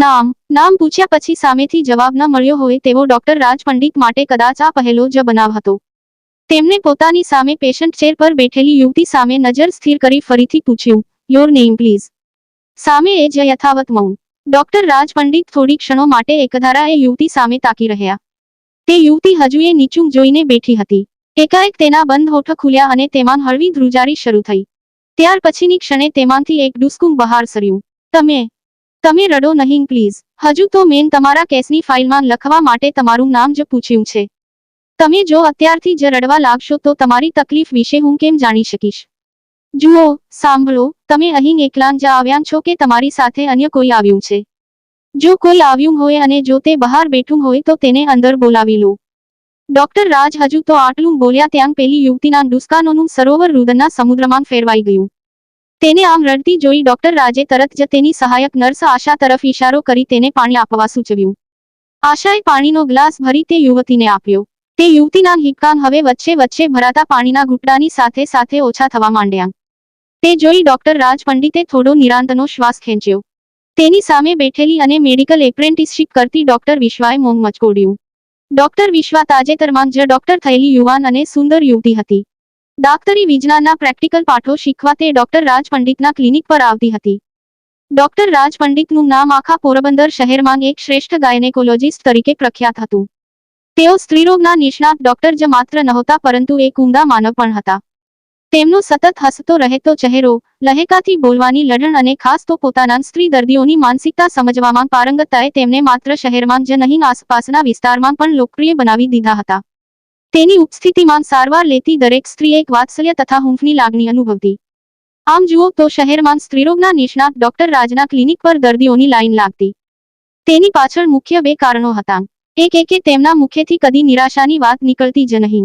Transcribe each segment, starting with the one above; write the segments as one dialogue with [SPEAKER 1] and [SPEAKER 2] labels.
[SPEAKER 1] નામ. નામ પૂછ્યા પછી સામેથી જવાબ ન મળ્યો હોય તેવો ડોક્ટર રાજ પંડિત માટે કદાચ આ પહેલો જ બનાવ હતો. તેમણે પોતાની સામે પેશન્ટ ચેર પર બેઠેલી યુવતી સામે નજર સ્થિર કરી ફરીથી પૂછ્યું યોર નેમ પ્લીઝ સામે એ જ યથાવત મૌન. ડોક્ટર રાજ પંડિત થોડી ક્ષણો માટે એકધારા એ યુવતી સામે તાકી રહ્યા. તે યુવતી હજુ એ નીચું જોઈને બેઠી હતી. એકાએક તેના બંધ હોઠ ખુલ્યા અને તેમાં હળવી ધ્રુજારી શરૂ થઈ. ત્યાર પછીની ક્ષણે તેમાંથી એક ડુસકું બહાર સર્યું. તમે તમે રડો નહીં પ્લીઝ હજુ તો મેન તમારા કેસની ફાઇલમાં લખવા માટે તમારું નામ જ પૂછ્યું છે. તમે જો અત્યારથી જ રડવા લાગશો તો તમારી તકલીફ વિશે હું કેમ જાણી શકીશ? જુઓ, સાંભળો, તમે અહીં એકલા જ આવ્યા છો કે તમારી સાથે અન્ય કોઈ આવ્યું છે? જો કોઈ આવ્યું હોય અને જો તે બહાર બેઠું હોય તો તેને અંદર બોલાવી લો. ડોક્ટર રાજ હજુ તો આટલું બોલ્યા ત્યાં પેલી યુવતીના ડુસ્કાનોનું સરોવર રુદનના સમુદ્રમાં ફેરવાઈ ગયું. તેને આમ રડતી જોઈ ડોક્ટર રાજે તરત જ તેની સહાયક નર્સ આશા તરફ ઈશારો કરી તેને પાણી આપવા સૂચવ્યું. આશાએ પાણીનો ગ્લાસ ભરી તે યુવતીને આપ્યો. તે યુવતીના હિક્કાન હવે વચ્ચે વચ્ચે ભરાતા પાણીના ઘૂંટડાની સાથે સાથે ઓછા થવા માંડ્યા. તે જોઈ ડોક્ટર રાજ પંડિતે થોડો નિરાંતનો શ્વાસ ખેંચ્યો. તેની સામે બેઠેલી અને મેડિકલ એપ્રેન્ટિસશીપ કરતી ડોક્ટર વિશ્વાએ મોંગ મચકોડ્યું. ડોક્ટર વિશ્વા તાજેતરમાં જ ડોક્ટર થયેલી યુવાન અને સુંદર યુવતી હતી. દાક્તરી વિજ્ઞાનના પ્રેક્ટિકલ પાઠો શીખવા તે ડોક્ટર રાજ પંડિતના ક્લિનિક પર આવતી હતી. ડોક્ટર રાજ પંડિતનું નામ આખા પોરબંદર શહેરમાં એક શ્રેષ્ઠ ગાયનેકોલોજીસ્ટ તરીકે પ્રખ્યાત હતું. તેઓ સ્ત્રીરોગના નિષ્ણાત ડોક્ટર જ માત્ર નહોતા પરંતુ એક ઉમદા માનવ પણ હતા. તેમનો સતત હસતો રહેતો ચહેરો, લહેકાથી બોલવાની લડણ અને ખાસ તો પોતાના સ્ત્રી દર્દીઓની માનસિકતા સમજવામાં પારંગતતાએ તેમને માત્ર શહેરમાં જ નહીં, આસપાસના વિસ્તારમાં પણ લોકપ્રિય બનાવી દીધા હતા. તેની ઉપસ્થિતિમાં સારવાર લેતી દરેક સ્ત્રી એક વાત્સલ્ય તથા હૂંફની લાગણી અનુભવતી. આમ જુઓ તો શહેરમાં સ્ત્રીરોગના નિષ્ણાત ડોક્ટર રાજના ક્લિનિક પર દર્દીઓની લાઈન લાગતી. તેની પાછળ મુખ્ય બે કારણો હતા. એક એકે તેમના મુખેથી કદી નિરાશાની વાત નીકળતી જ નહીં.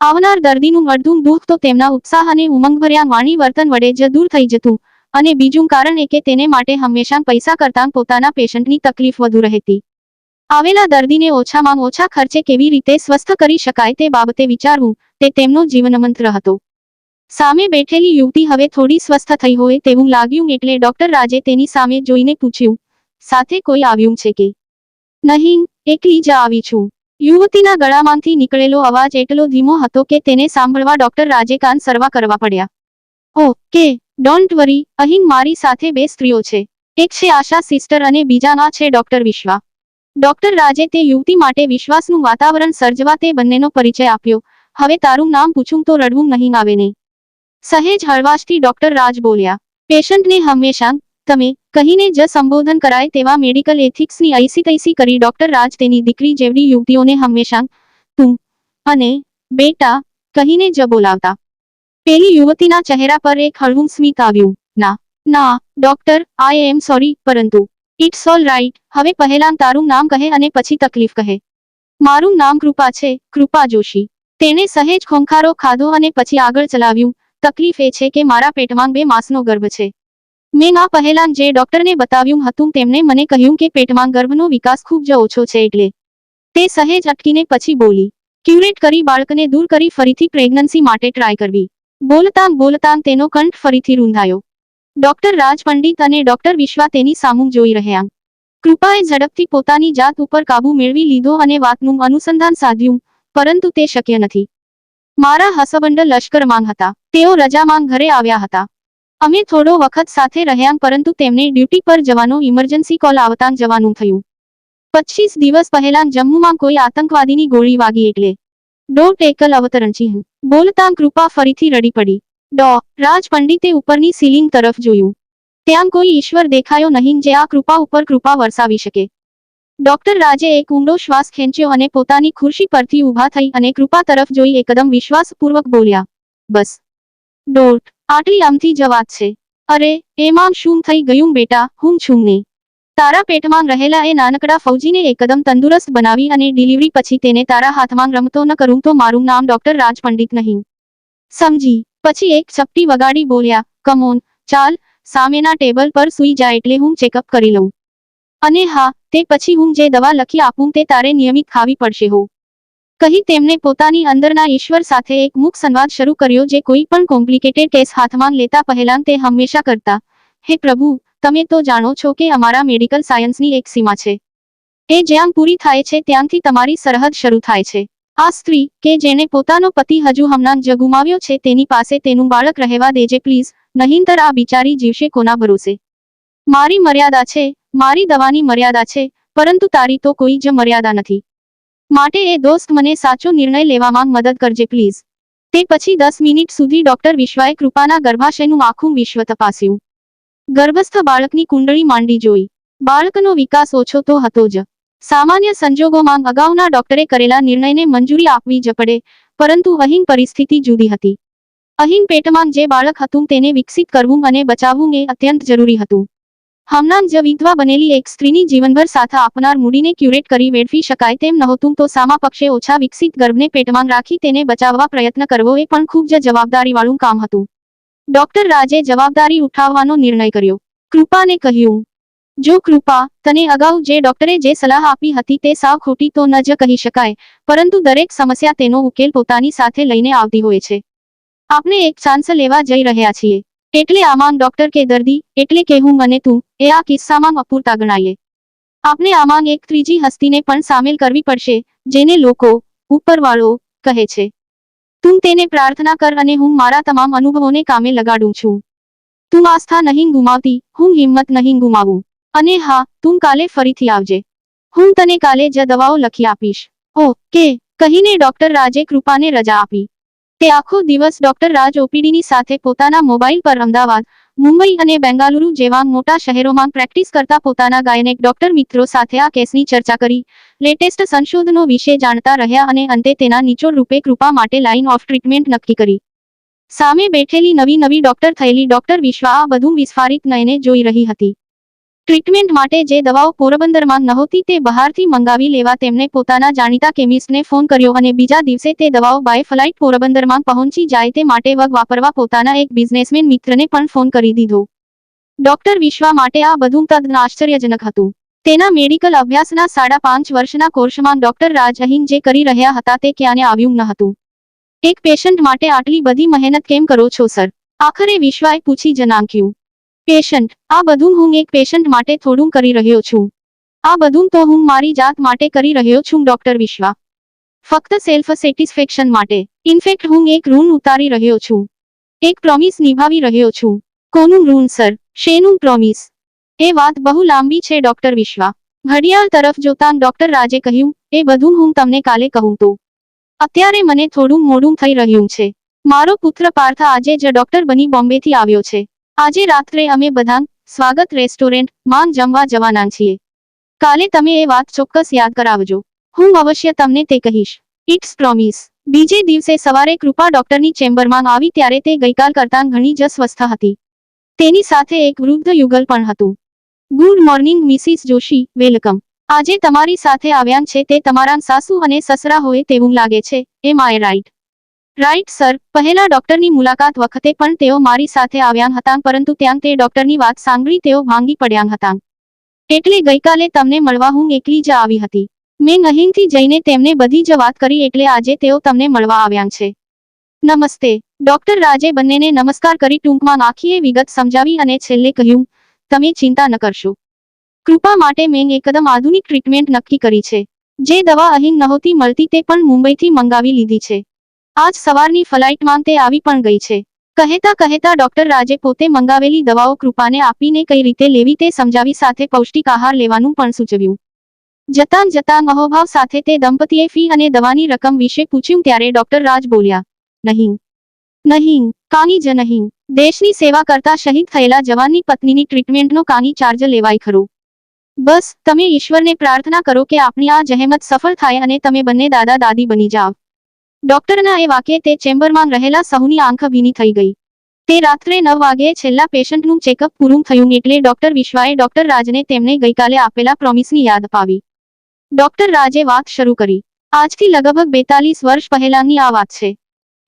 [SPEAKER 1] આવનાર દર્દીનું અડધું દુઃખ તો તેમના ઉત્સાહ અને ઉમંગભર્યા વાણી વર્તન વડે જ દૂર થઈ જતું અને બીજું કારણ એ કે તેને માટે હંમેશા પૈસા કરતાં પોતાના પેશન્ટની તકલીફ વધુ રહેતી. આવેલા દર્દીને ઓછામાં ઓછા ખર્ચે કેવી રીતે સ્વસ્થ કરી શકાય તે બાબતે વિચારવું, તે તેમનો જીવનમંત્ર હતો. સામે બેઠેલી યુવતી હવે થોડી સ્વસ્થ થઈ હોય તેવું લાગ્યું એટલે ડોક્ટર રાજે તેની સામે જોઈને પૂછ્યું, સાથે કોઈ આવ્યું છે કે? નહીં, એકલી જ આવી છું. યુવતીના ગળામાંથી નીકળેલો અવાજ એટલો ધીમો હતો કે તેને સાંભળવા ડોક્ટર રાજે કાન સરવા કરવા પડ્યા. ઓ કે, ડોન્ટ વરી, અહીં મારી સાથે બે સ્ત્રીઓ છે. એક છે આશા સિસ્ટર અને બીજાના છે ડોક્ટર વિશ્વા. ડોક્ટર રાજે તે યુવતી માટે વિશ્વાસનું વાતાવરણ સર્જવા તે બંનેનો પરિચય આપ્યો. હવે તારું નામ પૂછું તો રડવું નહીં આવે ને. સહેજ હળવાશથી ડોક્ટર રાજ બોલ્યા. પેશન્ટને હંમેશા તમે કહીને જ સંબોધન કરાય તેવા મેડિકલ એથિક્સની ઐસી તૈસી કરી ડોક્ટર રાજ તેની દીકરી જેવડી યુવતીઓને હંમેશા તું અને બેટા કહીને જ બોલાવતા. પેલી યુવતીના ચહેરા પર એક હળવું સ્મિત આવ્યું. ના ના, ડોક્ટર આઈ એમ સોરી પરંતુ ઇટ્સ ઓલ રાઈટ હવે પહેલાં તારું નામ કહે અને પછી તકલીફ કહે. મારું નામ કૃપા છે, કૃપા જોશી. તેણે સહેજ ખોંખારો ખાધો અને પછી આગળ ચલાવ્યું. તકલીફ એ છે કે મારા પેટમાં બે માસનો ગર્ભ છે. મેં આ પહેલાં જે ડોક્ટરને બતાવ્યું હતું તેમણે મને કહ્યું કે પેટમાં ગર્ભનો વિકાસ ખૂબ જ ઓછો છે એટલે. તે સહેજ અટકીને પછી બોલી. ક્યુરેટ કરી બાળકને દૂર કરી ફરીથી પ્રેગ્નન્સી માટે ટ્રાય કરવી. બોલતાં બોલતાં તેનો કંઠ ફરીથી રૂંધાયો. ડોક્ટર રાજ પંડિત અને ડોક્ટર વિશ્વા તેની સામું જોઈ રહ્યા. કૃપાએ ઝડપથી પોતાની જાત ઉપર કાબુ મેળવી લીધો અને વાતનું અનુસંધાન સાધ્યું, પરંતુ તે શક્ય નથી. મારા હસબન્ડ લશ્કરમાં હતા. તેઓ રજામાં ઘરે આવ્યા હતા. અમે થોડો વખત સાથે રહ્યા પરંતુ તેમને ડ્યુટી પર જવાનો ઇમરજન્સી કોલ આવતાં જવાનું થયું. પચીસ દિવસ પહેલા જમ્મુમાં કોઈ આતંકવાદીની ગોળી વાગી એટલે. ડોટ એકલ અવતરણ ચિહ્ન બોલતા કૃપા ફરીથી રડી પડી. ડો રાજ પંડિતે ઉપરની સીલિંગ તરફ જોયું. ત્યાં કોઈ ઈશ્વર દેખાયો નહીં જે આ કૃપા ઉપર કૃપા વરસાવી શકે. ડોક્ટર રાજે એક ઊંડો શ્વાસ ખેંચ્યો અને પોતાની ખુરશી પરથી ઊભા થઈ અને કૃપા તરફ જોઈ એકદમ વિશ્વાસપૂર્વક બોલ્યા, બસ. ડોટ આટલી આમથી જ વાત છે. અરે, એમાં શું થઈ ગયું બેટા? હું છું ને. તારા પેટમાં રહેલા એ નાનકડા ફૌજીને એકદમ તંદુરસ્ત બનાવી અને ડિલિવરી પછી તેને તારા હાથમાં રમતો ન કરું તો મારું નામ ડોક્ટર રાજ પંડિત નહીં. સમજી પછી એક ચપટી વગાડી બોલ્યા કમોન ચાલ, સામેના ટેબલ પર સૂઈ જા એટલે હું ચેકઅપ કરી લઉં. અને હા, તે પછી હું જે દવા લખી આપું તે તારે નિયમિત ખાવી પડશે હો. કહી તેમણે પોતાની અંદરના ઈશ્વર સાથે એક મુખ સંવાદ શરૂ કર્યો જે કોઈ પણ કોમ્પ્લિકેટેડ કેસ હાથમાં લેતા પહેલા તે હંમેશા કરતા, હે પ્રભુ, તમે તો જાણો છો કે અમારા મેડિકલ સાયન્સની એક સીમા છે. એ જ્યાં પૂરી થાય છે ત્યાંથી તમારી સરહદ શરૂ થાય છે. આ સ્ત્રી, કે જેણે પોતાનો પતિ હજુ હમણાં જ ગુમાવ્યો છે, તેની પાસે તેનું બાળક રહેવા દેજે, પ્લીઝ. નહીંતર આ બિચારી જીવશે કોના ભરોસે? મારી મર્યાદા છે, મારી દવાની મર્યાદા છે, પરંતુ તારી તો કોઈ જ મર્યાદા નથી. માટે એ દોસ્ત મને સાચો નિર્ણય લેવામાં મદદ કરજે, પ્લીઝ. તે પછી દસ મિનિટ સુધી ડોક્ટર વિશ્વાએ કૃપાના ગર્ભાશયનું આખું વિશ્વ તપાસ્યું. ગર્ભસ્થ બાળકની કુંડળી માંડી જોઈ. બાળકનો વિકાસ ઓછો તો હતો જ. સામાન્ય સંજોગોમાં અગાઉના ડોક્ટરે કરેલા નિર્ણયને મંજૂરી આપવી જ પડે, પરંતુ અહીં પરિસ્થિતિ જુદી હતી. અહીં પેટમાં જે બાળક હતું તેને વિકસિત કરવું અને બચાવવું એ અત્યંત જરૂરી હતું. હમણાં જ વિધવા બનેલી એક સ્ત્રીની જીવનભર સાથે આપનાર મૂડીને ક્યુરેટ કરી વેડફી શકાય તેમ નહોતું તો સામા પક્ષે ઓછા વિકસિત ગર્ભને પેટમાં રાખી તેને બચાવવા પ્રયત્ન કરવો એ પણ ખૂબ જ જવાબદારીવાળું કામ હતું. ડોક્ટર રાજે જવાબદારી ઉઠાવવાનો નિર્ણય કર્યો. કૃપાને કહ્યું જો કૃપા, તને અગાઉ જે ડોક્ટરે જે સલાહ આપી હતી તે સાવ ખોટી તો ન જ કહી શકાય, પરંતુ દરેક સમસ્યા તેનો ઉકેલ પોતાની સાથે લઈને આવતી હોય છે. આપણે એક ચાન્સ લેવા જઈ રહ્યા છીએ. એટલે આમાં ડોક્ટર કે દર્દી, એટલે કે હું મને તું, એ આ કિસ્સામાં અપૂરતા ગણાઈએ. આપણે આમાં એક ત્રીજી હસ્તીને પણ સામેલ કરવી પડશે, જેને લોકો ઉપરવાળો કહે છે. તું તેને પ્રાર્થના કર અને હું મારા તમામ અનુભવોને કામે લગાડું છું. તું આસ્થા નહીં ગુમાવતી, હું હિંમત નહીં ગુમાવું. અને હા, તું કાલે ફરીથી આવજે. હું તને કાલે જ દવાઓ લખી આપીશ. ઓ કે, કહીને ડોક્ટર રાજે કૃપાને રજા આપી. તે આખો દિવસ ડોક્ટર રાજ ઓપીડીની સાથે પોતાના મોબાઈલ પર અમદાવાદ, મુંબઈ અને બેંગાલુરુ જેવા મોટા શહેરોમાં પ્રેક્ટિસ કરતા પોતાના ગાયનેક ડોક્ટર મિત્રો સાથે આ કેસની ચર્ચા કરી. લેટેસ્ટ સંશોધનો વિશે જાણતા રહ્યા અને અંતે તેના નિચોડ રૂપે કૃપા માટે લાઇન ઓફ ટ્રીટમેન્ટ નક્કી કરી. સામે બેઠેલી નવી નવી ડોક્ટર થયેલી ડોક્ટર વિશ્વા આ બધું વિસ્ફારિત નયને જોઈ રહી હતી. ટ્રીટમેન્ટ માટે જે દવાઓ પોરબંદરમાં નહોતી તે બહારથી મંગાવી લેવા તેમણે પોતાના જાણીતા કેમિસ્ટને ફોન કર્યો અને બીજા દિવસે તે દવાઓ બાય ફ્લાઇટ પોરબંદરમાં પહોંચી જાય તે માટે વગ વાપરવા પોતાના એક બિઝનેસમેન મિત્રને પણ ફોન કરી દીધો. ડોક્ટર વિશ્વા માટે આ બધું તદ્દન આશ્ચર્યજનક હતું. તેના મેડિકલ અભ્યાસના સાડા પાંચ વર્ષના કોર્સમાં ડોક્ટર રાજ અહીં જે કરી રહ્યા હતા તે ક્યાંને આવ્યું ન હતું. એક પેશન્ટ માટે આટલી બધી મહેનત કેમ કરો છો, સર? આખરે વિશ્વાએ પૂછી જ નાખ્યું પેશન્ટ, આ બધું હું એક પેશન્ટ માટે થોડું કરી રહ્યો છું. આ બધું તો હું મારી જાત માટે કરી રહ્યો છું, ડોક્ટર વિશ્વા. ફક્ત સેલ્ફ સેટિસ્ફેક્શન માટે. ઇનફેક્ટ હું એક ઋણ ઉતારી રહ્યો છું. એક પ્રોમિસ નિભાવી રહ્યો છું. કોનું ઋણ, સર? શેનું પ્રોમિસ? એ વાત બહુ લાંબી છે, ડોક્ટર વિશ્વા. ઘડિયાળ તરફ જોતાં ડોક્ટર રાજે કહ્યું, એ બધું હું તમને કાલે કહું તો. અત્યારે મને થોડું મોડું થઈ રહ્યું છે. મારો પુત્ર પાર્થ આજે જ ડોક્ટર બની બોમ્બેથી આવ્યો છે. આજે રાત્રે અમે બધા સ્વાગત રેસ્ટોરન્ટમાં જમવા જવાના છીએ. કાલે તમે એ વાત ચોક્કસ યાદ કરાવજો. હું અવશ્ય તમને તે કહીશ. ઇટ્સ પ્રોમિસ બીજે દિવસે સવારે કૃપા ડોક્ટરની ચેમ્બરમાં આવી ત્યારે તે ગઈકાલ કરતાં ઘણી જ સ્વસ્થ હતી. તેની સાથે એક વૃદ્ધ યુગલ પણ હતું. Good morning, Mrs Joshi. Welcome. આજે તમારી સાથે આવ્યા છે તે તમારા સાસુ અને સસરા હોય તેવું લાગે છે. Am I right right, sir. પહેલા ડોક્ટરની મુલાકાત વખતે પણ તેઓ મારી સાથે આવ્યા હતા, પરંતુ ત્યાં તે ડોક્ટરની વાત સાંભળી તેઓ ભાંગી પડ્યા હતા. એટલે ગઈકાલે તમને મળવા હું એકલી જ આવી હતી. મેં અહીંથી જઈને તેમને બધી જ વાત કરી, એટલે આજે તેઓ તમને મળવા આવ્યા છે. નમસ્તે. ડોક્ટર રાજે બંનેને નમસ્કાર કરી ટૂંકમાં આખીએ વિગત સમજાવી અને છેલ્લે કહ્યું, તમે ચિંતા ન કરશો. કૃપા માટે મેં એકદમ આધુનિક ટ્રીટમેન્ટ નક્કી કરી છે. જે દવા અહીં નહોતી મળતી તે પણ મુંબઈથી મંગાવી લીધી છે. આજ સવારની ફ્લાઇટમાં તે આવી પણ ગઈ છે. કહેતા કહેતા ડોક્ટર રાજે પોતે મંગાવેલી દવાઓ કૃપાને આપીને કઈ રીતે લેવી તે સમજાવી સાથે પૌષ્ટિક આહાર લેવાનું પણ સૂચવ્યું. જતાં જતાં અહોભાવ સાથે તે દંપતીએ ફી અને દવાની રકમ વિશે પૂછ્યું ત્યારે ડોક્ટર રાજ બોલ્યા, નહીં. નહીં. કાની જ નહીં. દેશની સેવા કરતા શહીદ થયેલા જવાનની પત્નીની ટ્રીટમેન્ટનો કાની ચાર્જ લેવાય ખરો? બસ, તમે ઈશ્વરને પ્રાર્થના કરો કે આપણી આ જહેમત સફળ થાય અને તમે બંને દાદા દાદી બની જાવ. ડોક્ટરના એ વાક્યે તે ચેમ્બરમાં રહેલા સહુની આંખ ભીની થઈ ગઈ. તે રાત્રે નવ વાગે છેલ્લા પેશન્ટનું ચેકઅપ પૂરું થયું એટલે ડોક્ટર વિશ્વાએ ડોક્ટર રાજને તેમને ગઈકાલે આપેલા પ્રોમિસની યાદ અપાવી. ડોક્ટર રાજે વાત શરૂ કરી. આજથી લગભગ બેતાલીસ વર્ષ પહેલાની આ વાત છે.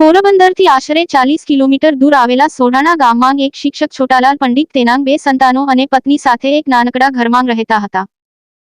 [SPEAKER 1] પોરબંદરથી આશરે ચાલીસ કિલોમીટર દૂર આવેલા સોઢાણા ગામમાં એક શિક્ષક છોટાલાલ પંડિત તેના બે સંતાનો અને પત્ની સાથે એક નાનકડા ઘરમાં રહેતા હતા.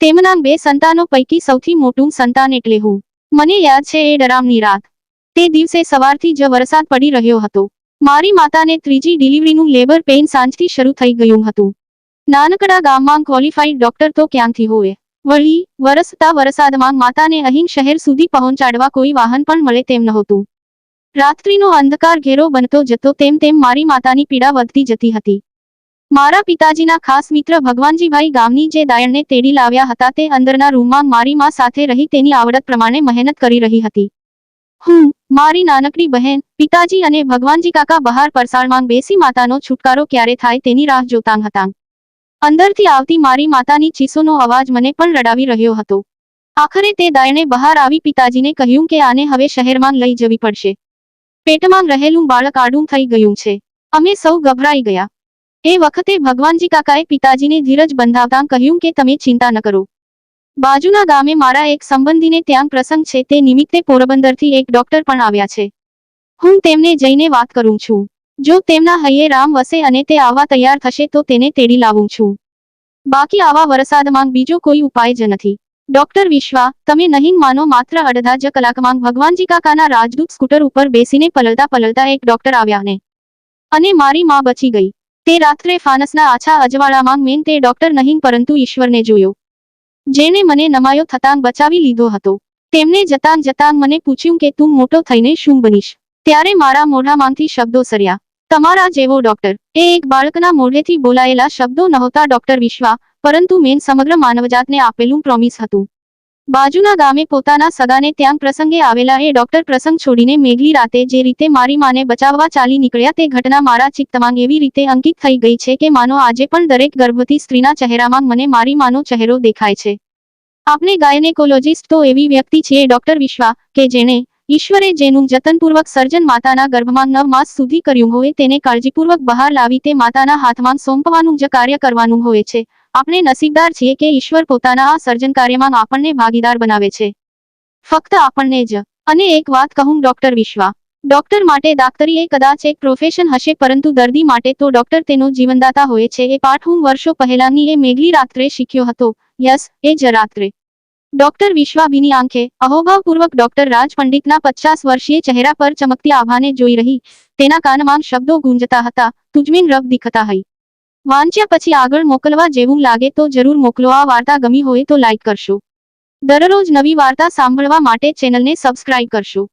[SPEAKER 1] તેમના બે સંતાનો પૈકી સૌથી મોટું સંતાન એટલે હું. મને યાદ છે એ ડરામની રાત. તે દિવસે સવારથી જ વરસાદ પડી રહ્યો હતો. મારી માતાને ત્રીજી ડિલિવરીનું લેબર પેઇન સાંજથી શરૂ થઈ ગયું હતું. નાનકડા ગામમાં ક્વોલિફાઈડ ડોક્ટર તો ક્યાંથી હોય? વળી, વરસતા વરસાદમાં માતાને અહીં શહેર સુધી પહોંચાડવા કોઈ વાહન પણ મળે તેમ નહોતું. રાત્રિનો અંધકાર ઘેરો બનતો જતો તેમ તેમ મારી માતાની પીડા વધતી જતી હતી. મારા પિતાજીના ખાસ મિત્ર ભગવાનજીભાઈ ગામની જે દાયણને તેડી લાવ્યા હતા તે અંદરના રૂમમાં મારી માં સાથે રહી તેની આવડત પ્રમાણે મહેનત કરી રહી હતી. હું, મારી નાનકડી બહેન, પિતાજી અને ભગવાનજી કાકા બહાર પરસાળમાં બેસી માતાનો છુટકારો ક્યારે થાય તેની રાહ જોતાં હતા. અંદરથી આવતી મારી માતાની ચીસોનો અવાજ મને પણ રડાવી રહ્યો હતો. આખરે તે દાયણે બહાર આવી પિતાજીને કહ્યું કે આને હવે શહેરમાં લઈ જવી પડશે. પેટમાં રહેલું બાળક આડું થઈ ગયું છે. અમે સૌ ગભરાઈ ગયા. એ વખતે ભગવાનજી કાકાએ પિતાજીને ધીરજ બંધાવતા કહ્યું કે તમે ચિંતા ન કરો. બાજુના ગામે મારા એક સંબંધીને ત્યાં પ્રસંગ છે તે નિમિત્તે પોરબંદરથી એક ડોક્ટર પણ આવ્યા છે. હું તેમને જઈને વાત કરું છું. જો તેમના હૈયે રામ વસે અને તે આવવા તૈયાર થશે તો તેને તેડી લાવું છું. બાકી આવા વરસાદમાં બીજો કોઈ ઉપાય જ નથી. ડોક્ટર વિશ્વા, તમે નહીં માનો માત્ર અડધા જ કલાકમાં ભગવાનજી કાકાના રાજદૂત સ્કૂટર ઉપર બેસીને પલળતા પલળતા એક ડોક્ટર આવ્યા ને અને મારી માં બચી ગઈ. તે રાત્રે ફાનસના આછા અજવાળામાં મેં તે ડોક્ટર નહીં પરંતુ ઈશ્વરને જોયો. જેને મને નમાયો થતાં બચાવી લીધો હતો. તેમને જતાં જતાં મને પૂછ્યું કે તું મોટો થઈને શું બનીશ? ત્યારે મારા મોઢામાંથી શબ્દો સર્યા. તમારા જેવો ડોક્ટર. એ એક બાળકના મોઢેથી બોલાયેલા શબ્દો નહોતા ડોક્ટર વિશ્વા, પરંતુ મેન સમગ્ર માનવજાતને આપેલું પ્રોમિસ હતું. બાજુના ગામે પોતાના સગાને ત્યાં પ્રસંગે આવેલા એ ડોક્ટર પ્રસંગ છોડીને મેઘલી રાતે જે રીતે મારી માને બચાવવા ચાલી નીકળ્યા તે ઘટના મારા ચિત્તમાં એવી રીતે અંકિત થઈ ગઈ છે કે માનો આજે પણ દરેક ગર્ભવતી સ્ત્રીના ચહેરામાં મને મારી માનો ચહેરો દેખાય છે. આપણે ગાયનેકોલોજીસ્ટ તો એવી વ્યક્તિ છીએ ડોક્ટર વિશ્વા, કે જેણે ઈશ્વરે જેનું જતનપૂર્વક સર્જન માતાના ગર્ભમાં નવ માસ સુધી કર્યું હોય તેને કાળજીપૂર્વક બહાર લાવી તે માતાના હાથમાં સોંપવાનું જ કાર્ય કરવાનું હોય છે. આપણે નસીબદાર છીએ કે ઈશ્વર પોતાના આ સર્જન કાર્યમાં આપણને ભાગીદાર બનાવે છે. ફક્ત આપણને જ. અને એક વાત કહું, ડોક્ટર વિશ્વા. ડોક્ટર માટે દાક્તરી એ કદાચ એક પ્રોફેશન હશે, પરંતુ દર્દી માટે તો ડોક્ટર તેનો જીવનદાતા હોય છે. એ પાઠ હું વર્ષો પહેલાની એ મેઘલી રાત્રે શીખ્યો હતો. યસ, એ જ રાત્રે. ડોક્ટર વિશ્વાભીની આંખે અહોભાવપૂર્વક ડોક્ટર રાજ પંડિતના પચાસ વર્ષીય ચહેરા પર ચમકતી આભાને જોઈ રહી. તેના કાનમાં શબ્દો ગુંજતા હતા. તુજમીન રબ દીખતા હઈ. વાંચ્યા પછી આગળ મોકલવા જેવું લાગે તો જરૂર મોકલો. આ વાર્તા ગમી હોય તો લાઈક કરશો. દરરોજ નવી વાર્તા સાંભળવા માટે ચેનલને સબસ્ક્રાઇબ કરશો.